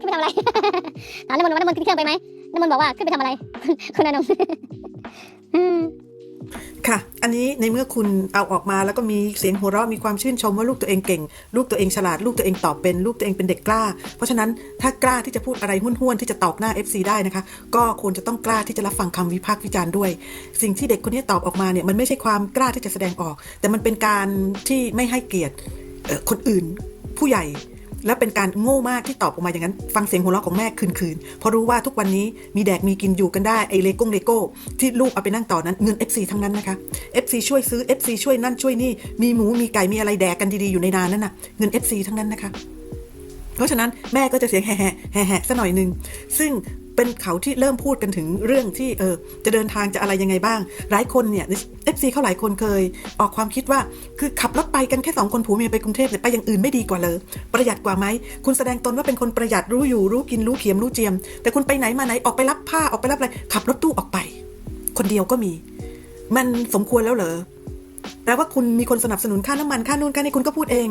ขึ้นไปทำอะไรถามน้ำมนต์ว่าน้ำมนต์ขึ้นเครื่องไปไหมน้ำมนต์บอกว่าขึ้นไปทำอะไร คุณอนงอืมค่ะ อันนี้ในเมื่อคุณเอาออกมาแล้วก็มีเสียงหัวเราะมีความชื่นชมว่าลูกตัวเองเก่ง ลูกตัวเองฉลาด ลูกตัวเองตอบเป็น ลูกตัวเองเป็นเด็กกล้า เพราะฉะนั้นถ้ากล้าที่จะพูดอะไรห้วนๆที่จะตอกหน้า FC ได้นะคะ ก็ควรจะต้องกล้าที่จะรับฟังคำวิพากษ์วิจารณ์ด้วย สิ่งที่เด็กคนนี้ตอบออกมาเนี่ยมันไม่ใช่ความกล้าที่จะแสดงออก แต่มันเป็นการที่ไม่ให้เกียรติคนอื่นผู้ใหญ่ และเป็นการโง่มากที่ตอบออกมาอย่างนั้น ฟังเสียงหัวเราะของแม่คืนๆเพราะรู้ว่าทุกวันนี้มีแดกมีกินอยู่กันได้ไอเลโก้เลโก้ที่ลูกเอาไปนั่งต่อนั้นเงิน FC ทั้งนั้นนะคะ FC ช่วยซื้อ FC ช่วยนั่นช่วยนี่มีหมูมีไก่มีอะไรแดกกันดีๆอยู่ในนานนั่นน่ะเงิน FC ทั้งนั้นนะคะ เพราะฉะนั้นแม่ก็จะเสียงแห่แห่แห่ๆสัหน่อยหนึ่งซึ่ง เป็นเขาที่เริ่มพูดกันถึงเรื่องที่เออจะเดินทางจะอะไรยังไงบ้าง หลายคนเนี่ยเอฟซีเขาหลายคนเคย ออกความคิดว่าคือขับรถไปกันแค่สองคนผัวเมียไปกรุงเทพเนี่ยไปอย่างอื่นไม่ดีกว่าเลย ประหยัดกว่าไหมคุณแสดงตนว่าเป็นคนประหยัดรู้อยู่รู้กินรู้เขียมรู้เจียม แต่คุณไปไหนมาไหนออกไปรับผ้าออกไปรับอะไรขับรถตู้ออกไป คนเดียวก็มี มันสมควรแล้วเหรอแปลว่าคุณมีคนสนับสนุนค่าน้ำมันค่านู่นค่านี่คุณก็พูดเอง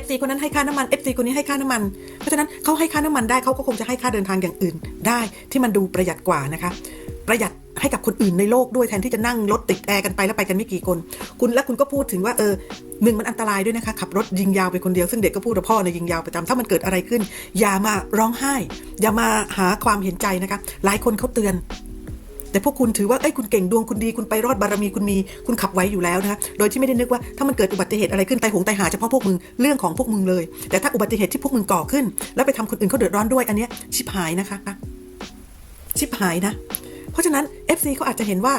FC คนนั้นให้ค่าน้ำมัน FC คนนี้ให้ค่าน้ำมัน เพราะฉะนั้นเขาให้ค่าน้ำมันได้เขาก็คงจะให้ค่าเดินทางอย่างอื่น ได้ที่มันดูประหยัดกว่านะคะ ประหยัดให้กับคนอื่นในโลกด้วยแทนที่จะนั่งรถติดแอร์กันไปแล้วไปกันไม่กี่คน คุณและคุณก็พูดถึงว่าเออหนึ่งมันอันตรายด้วยนะคะขับรถยิงยาวไปคนเดียวซึ่งเด็กก็พูดว่าพ่อในยยิงยาวประจำถ้ามันเกิดอะไรขึ้น อย่ามาร้องไห้ อย่ามาหาความเห็นใจนะคะ หลายคนเขาเตือน แต่พวกคุณถือว่าเอ้ยคุณเก่งดวงคุณดีคุณไปรอดบารมีคุณมีคุณขับไว้อยู่แล้วนะคะโดยที่ไม่ได้นึกว่าถ้ามันเกิดอุบัติเหตุอะไรขึ้นไตายหงไตายหาเฉพาะพวกมึงเรื่องของพวกมึงเลย แต่ถ้าอุบัติเหตุที่พวกมึงก่อขึ้น แล้วไปทำคนอื่นเขาเดือดร้อนด้วยอันเนี้ยชิบหายนะคะชิบหายนะ เพราะฉะนั้น FC เขาอาจจะเห็นว่า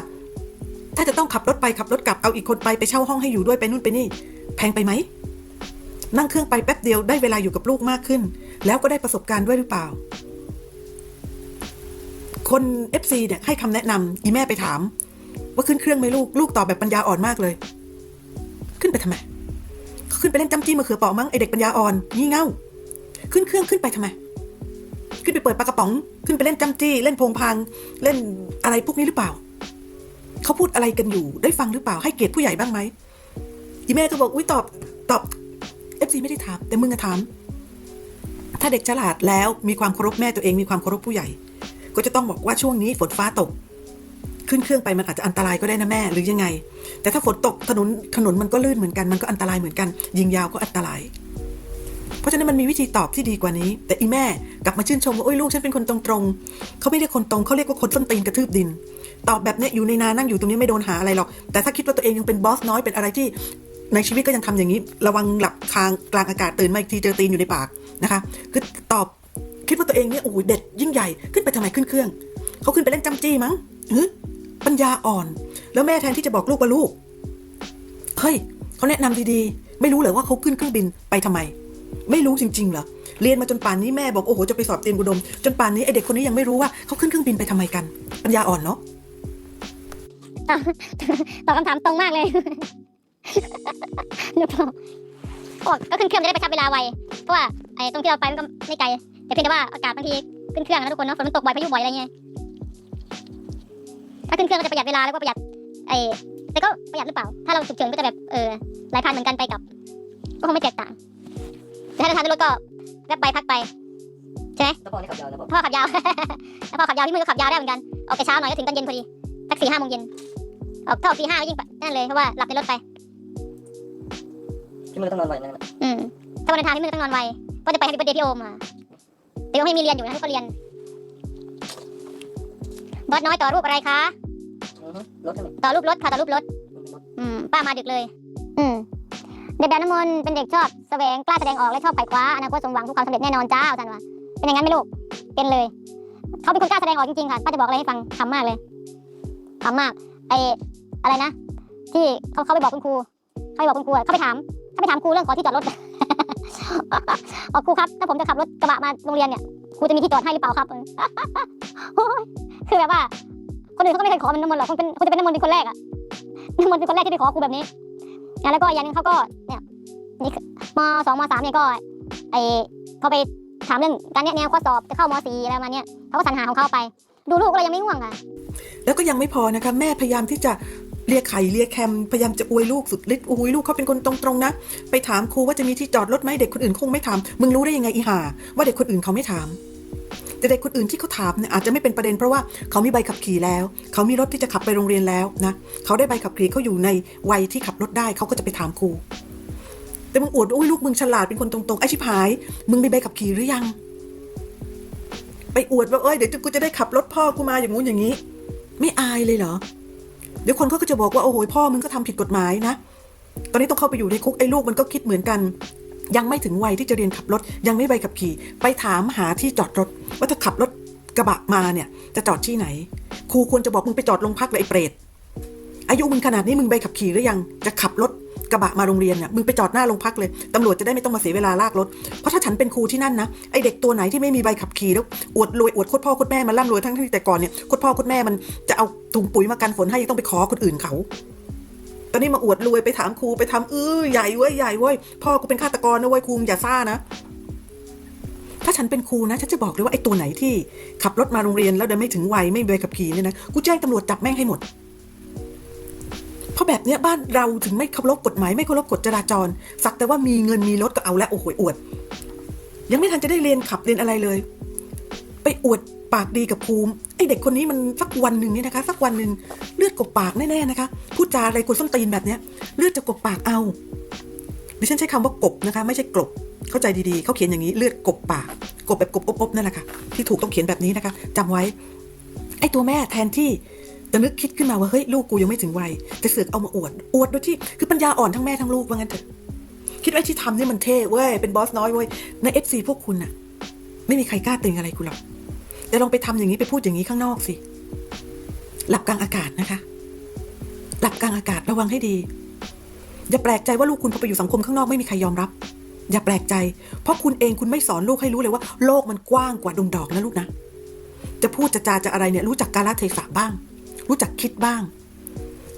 ถ้าจะต้องขับรถไปขับรถกลับเอาอีกคนไปไปเช่าห้องให้อยู่ด้วยไปนู่นไปนี่ แพงไปไหมนั่งเครื่องไปแป๊บเดียวได้เวลาอยู่กับลูกมากขึ้น แล้วก็ได้ประสบการณ์ด้วยหรือเปล่า คน FC เนี่ยให้คำแนะนำอีแม่ไปถาม ว่าขึ้นเครื่องไหมลูก ลูกตอบแบบปัญญาอ่อนมากเลย ขึ้นไปทำไม ขึ้นไปเล่นจำจี้มะเขือเปราะมั้งไอเด็กปัญญาอ่อนงี่เง่า ขึ้นเครื่องขึ้นไปทำไม ขึ้นไปเปิดปากระป๋อง ขึ้นไปเล่นจำจี้ เล่นพงพัง เล่นอะไรพวกนี้หรือเปล่า เขาพูดอะไรกันอยู่ ได้ฟังหรือเปล่า ให้เกียรติผู้ใหญ่บ้างไหมอีแม่ก็บอกอุ้ยตอบตอบ FC ไม่ได้ถาม แต่มึงอะถาม ถ้าเด็กฉลาดแล้วมีความเคารพแม่ตัวเองมีความเคารพผู้ใหญ่ ก็จะต้องบอกว่าช่วงนี้ฝนฟ้าตก ขึ้นเครื่องไปมันอาจจะอันตรายก็ได้นะแม่หรือยังไง แต่ถ้าฝนตกถนนถนนมันก็ลื่นเหมือนกันมันก็อันตรายเหมือนกัน ยิงยาวก็อันตราย เพราะฉะนั้นมันมีวิธีตอบที่ดีกว่านี้ แต่อีแม่กลับมาชื่นชมว่าโอ้ยลูกฉันเป็นคนตรงๆเขาไม่เรียกคนตรงเขาเรียกว่าคนส้นตีนกระทืบดิน ตอบแบบเนี้ยอยู่ในนานั่งอยู่ตรงนี้ไม่โดนหาอะไรหรอกแต่ถ้าคิดว่าตัวเองยังเป็นบอสน้อยเป็นอะไรที่ในชีวิตก็ยังทำอย่างนี้ ระวังหลับคางกลางอากาศตื่นมาอีกทีเจอตีนอยู่ในปากนะคะ คือตอบ คิดว่าตัวเองเนี่ยโอ้โหเด็ดยิ่งใหญ่ขึ้นไปทำไมขึ้นเครื่อง เขาขึ้นไปเล่นจำจี้มั้งฮึปัญญาอ่อน แล้วแม่แทนที่จะบอกลูกว่าลูกเฮ้ยเขาแนะนำดีๆ ไม่รู้เหรอว่าเขาขึ้นเครื่องบินไปทำไม ไม่รู้จริงๆเหรอเรียนมาจนป่านนี้แม่บอกโอ้โหจะไปสอบเตรียมอุดม จนป่านนี้ไอเด็กคนนี้ยังไม่รู้ว่าเขาขึ้นเครื่องบินไปทำไมกัน ปัญญาอ่อนเนาะตอบคำถามตรงมากเลยหนูบอกบอกก็ขึ้นเครื่องจะได้ประชับเวลาไวเพราะว่าไอ้ตรงที่เราไปมันก็ไม่ไกล แต่เพียงแต่ว่าอากาศบางทีขึ้นเครื่องนะทุกคนเนาะฝนมันตกบ่อยพายุบ่อยอะไรเงี้ยถ้าขึ้นเครื่องก็จะประหยัดเวลาแล้วก็ประหยัดไอ้แต่ก็ประหยัดหรือเปล่า ถ้าเราฉุกเฉินก็จะแบบเออหลายพันเหมือนกันไปกลับ ก็คงไม่แตกต่างแต่ถ้าเราทำด้วยรถก็แวบไปพักไปแล้วพ่อนี่ขับยาวแล้วพ่อพ่อขับยาวแล้วพ่อขับยาวพี่มือก็ขับยาวได้เหมือนกันออกแต่เช้าหน่อยก็ถึงตอนเย็นพอดีสักสี่ห้าโมงเย็นออกถ้าออกตีห้าก็ยิ่งนั่นเลยเพราะว่าหลับในรถไปพี่มือต้องนอนบ่อยนั่นน่ะอืมถ้าวันเดินทางพี่มือต้องนอนไวก็จะไปให้พี่เบิร์ดเดย์พี่โอมอะแต่ ยังไม่มีเรียนอยู่นะให้ก็เรียนบอสน้อยต่อรูปอะไรคะอือฮึรถนั่นต่อรูปรถค่ะต่อรูปรถ อืม ป้ามาดึกเลย อืมเด็กแบบน้ำมนต์เป็นเด็กชอบแสวงกล้าแสดงออกและชอบไขว่คว้าอนาคตสมหวังทุกความสำเร็จแน่นอนจ้าอาจารย์ว่าเป็นอย่างนั้นไหมลูกเป็นเลย เขาเป็นคนกล้าแสดงออกจริงๆค่ะป้าจะบอกอะไรให้ฟังขำมากเลยขำมากไออะไรนะ ที่เขาเขาไปบอกคุณครูเขาไปบอกคุณครูอะเขาไปถามเขาไปถามครูเรื่องขอที่จอดรถ บอกครูครับถ้าผมจะขับรถกระบะมาโรงเรียนเนี่ยครูจะมีที่จอดให้หรือเปล่าครับคือแบบว่า คนอื่นเขาก็ไม่เคยขอเป็นน้ำมนต์หรอกคงเป็นคงจะเป็นน้ำมนต์เป็นคนแรกอะน้ำมนต์เป็นคนแรกที่ไปขอครูแบบนี้แล้วก็อย่างหนึงเขาก็เนี่ยนี่มสองมสามเนี่ยก็ไอเขาไปถามเรื่องการแนะแนวข้อสอบจะเข้ามสี่อะไรมาเนี้ยเขาก็สรรหาของเขาไป ดูลูกก็เลยยังไม่ง่วงค่ะแล้วก็ยังไม่พอนะคะแม่พยายามที่จะ เรียกไข่เรียกแคมพยายามจะอวยลูกสุดฤทธิ์โอ้ยลูกเขาเป็นคนตรงๆนะ ไปถามครูว่าจะมีที่จอดรถไหมเด็กคนอื่นคงไม่ถามมึงรู้ได้ยังไงอีหาว่าเด็กคนอื่นเขาไม่ถามแต่เด็กคนอื่นที่เขาถามเนี่ยอาจจะไม่เป็นประเด็นเพราะว่าเขามีใบขับขี่แล้ว เขามีรถที่จะขับไปโรงเรียนแล้วนะเขาได้ใบขับขี่เขาอยู่ในวัยที่ขับรถได้เขาก็จะไปถามครูแต่มึงอวดโอ้ยลูกมึงฉลาดเป็นคนตรงๆไอ้ชิบหาย มึงมีใบขับขี่หรือยัง ไปอวดว่าเอ้ยเดี๋ยวกูจะได้ขับรถพ่อกูมาอย่างงู้นอย่างนี้ ไม่อายเลยเหรอ ดี๋ยวคนเขาก็จะบอกว่าโอ้โหพ่อมึงก็ทำผิดกฎหมายนะ ตอนนี้ต้องเข้าไปอยู่ในคุกไอ้ลูกมันก็คิดเหมือนกัน ยังไม่ถึงวัยที่จะเรียนขับรถ ยังไม่ใบขับขี่ ไปถามหาที่จอดรถ ว่าถ้าขับรถกระบะมาเนี่ยจะจอดที่ไหน ครูควรจะบอกมึงไปจอดโรงพักเลยไอ้เปรตอายุมึงขนาดนี้มึงใบขับขี่หรือยังจะขับรถ กระบะมาโรงเรียนเนี่ยมึงไปจอดหน้าโรงพักเลยตำรวจจะได้ไม่ต้องมาเสียเวลาลากรถ เพราะถ้าฉันเป็นครูที่นั่นนะไอเด็กตัวไหนที่ไม่มีใบขับขี่แล้วอวดรวยอวดโคตรพ่อโคตรแม่มันร่ำรวยทั้งที่แต่ก่อนเนี่ยโคตรพ่อโคตรแม่มันจะเอาถุงปุ๋ยมากันฝนให้ยังต้องไปขอคนอื่นเขาตอนนี้มาอวดรวยไปถามครูไปทำเออใหญ่เว้ยใหญ่เว้ยพ่อกูเป็นฆาตกรนะเว้ยครูอย่าซ่านะถ้าฉันเป็นครูนะฉันจะบอกเลยว่าไอ้ตัวไหนที่ ขับรถมาโรงเรียนแล้วเดินไม่ถึงวัยไม่มีใบขับขี่เนี่ยนะกูแจ้งตำรวจจับแม่งให้หมด เพราะแบบเนี้ยบ้านเราถึงไม่เคารพกฎหมายไม่เคารพกฎจราจร สักแต่ว่ามีเงินมีรถก็เอาแล้วโอ้โหอวด ยังไม่ทันจะได้เรียนขับเรียนอะไรเลย ไปอวดปากดีกับครูไอเด็กคนนี้มันสักวันหนึ่งเนี่ยนะคะ สักวันหนึ่งเลือดกบปากแน่ๆนะคะพูดจาอะไรกวนส้นตีนแบบเนี้ยเลือดจะกบปากเอาดิฉันใช้คำว่ากบนะคะ ไม่ใช่กลบเข้าใจดีๆเขาเขียนอย่างนี้เลือดกบปากกบแบบกบอบๆนั่นแหละค่ะที่ถูกต้องเขียนแบบนี้นะคะจำไว้ไอตัวแม่แทนที่ จะนึกคิดขึ้นมาว่าเฮ้ยลูกกูยังไม่ถึงวัยจะเสือกเอามาอวดอวดโดยที่คือปัญญาอ่อนทั้งแม่ทั้งลูกว่างั้นเถอะคิดว่าไอ้ที่ทำนี่มันเท่เว้ยเป็นบอสน้อยเว้ยในเอฟซีพวกคุณน่ะไม่มีใครกล้าติงอะไรคุณหรอกแต่ลองไปทำอย่างนี้ไปพูดอย่างนี้ข้างนอกสิหลับกลางอากาศนะคะ หลับกลางอากาศระวังให้ดี อย่าแปลกใจว่าลูกคุณพอไปอยู่สังคมข้างนอกไม่มีใครยอมรับ อย่าแปลกใจ เพราะคุณเองคุณไม่สอนลูกให้รู้เลยว่า โลกมันกว้างกว่าดงดอกนะลูกนะ จะพูดจะจาจะอะไรเนี่ยรู้จักกาลเทศะบ้าง รู้จักคิดบ้าง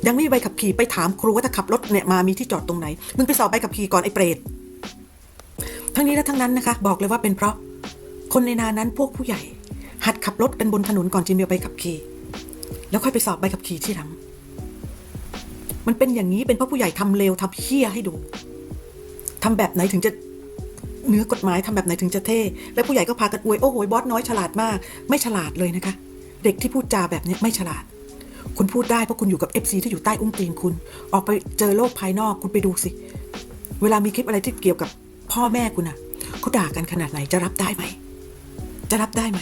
ยังไม่มีใบขับขี่ไปถามครูว่าถ้าขับรถเนี่ยมามีที่จอดตรงไหน มึงไปสอบใบขับขี่ก่อนไอ้เปรตทั้งนี้และทั้งนั้นนะคะ บอกเลยว่าเป็นเพราะ คนในนานั้นพวกผู้ใหญ่ หัดขับรถกันบนถนนก่อนจะมีใบขับขี่ แล้วค่อยไปสอบใบขับขี่ที่หลัง มันเป็นอย่างนี้เป็นเพราะผู้ใหญ่ทำเลวทำเฮี้ยให้ดูทำแบบไหนถึงจะเนื้อกฎหมายทำแบบไหนถึงจะเท่ แล้วผู้ใหญ่ก็พากันอวยโอ้โหบอสน้อยฉลาดมาก ไม่ฉลาดเลยนะคะ เด็กที่พูดจาแบบนี้ไม่ฉลาด คุณพูดได้เพราะคุณอยู่กับ FC ที่อยู่ใต้อุ้งตีนคุณ ออกไปเจอโลกภายนอกคุณไปดูสิ เวลามีคลิปอะไรที่เกี่ยวกับพ่อแม่คุณอะเขาด่ากันขนาดไหนจะรับได้ไหม จะรับได้ไหม